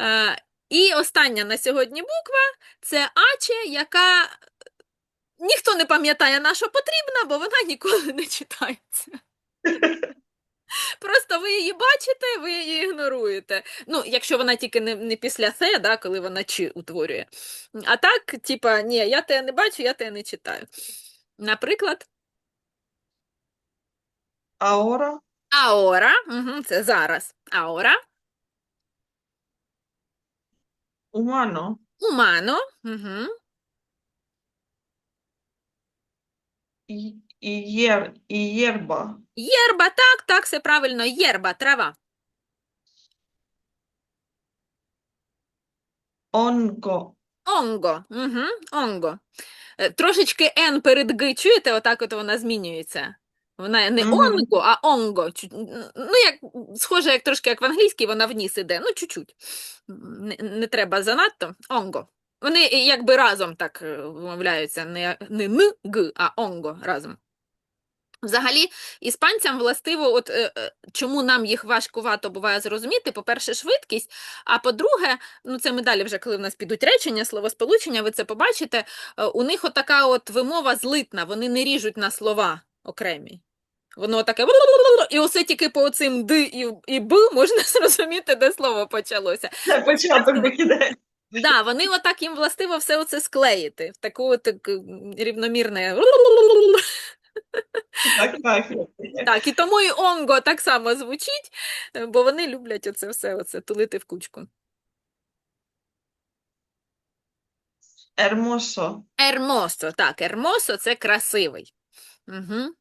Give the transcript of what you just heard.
Е, І остання на сьогодні буква це Аче, яка ніхто не пам'ятає, на що потрібна, бо вона ніколи не читається. Просто ви її бачите, ви її ігноруєте. Ну, якщо вона тільки не, не після «се», да, коли вона чи утворює. А так, типа, ні, я тебе не бачу, я тебе не читаю. Наприклад, Ahora, аора, угу, це зараз. Аора, humano, умано, угу. y, y, hier- y hierba, Єрба, так, так, все правильно, єрба, трава. hongo, Онго, угу, онго. Трошечки Н перед Г, чуєте, отак от вона змінюється. Вона не Мгм. онго, а онго. Ну, як, схоже, як трошки як в англійській, вона вниз іде, ну, чуть-чуть. Не, не треба занадто. Онго. Вони якби разом так е, вимовляються, не, не н, г, а онго разом. Взагалі, іспанцям властиво, от е, е, чому нам їх важкувато буває зрозуміти, по-перше, швидкість, а по-друге, ну це ми далі вже, коли в нас підуть речення, словосполучення, ви це побачите, е, у них отака от вимова злитна, вони не ріжуть на слова окремі. Воно таке і усе тільки по оцим д і, і б можна зрозуміти, де слово почалося. початок викидає. Да, вони отак їм властиво все оце склеїти в таку от так, рівномірне. Так, так. Так, і тому і онго так само звучить, бо вони люблять оце все оце тулити в кучку. Hermoso, Ермосо, так, ермосо це красивий. Угу.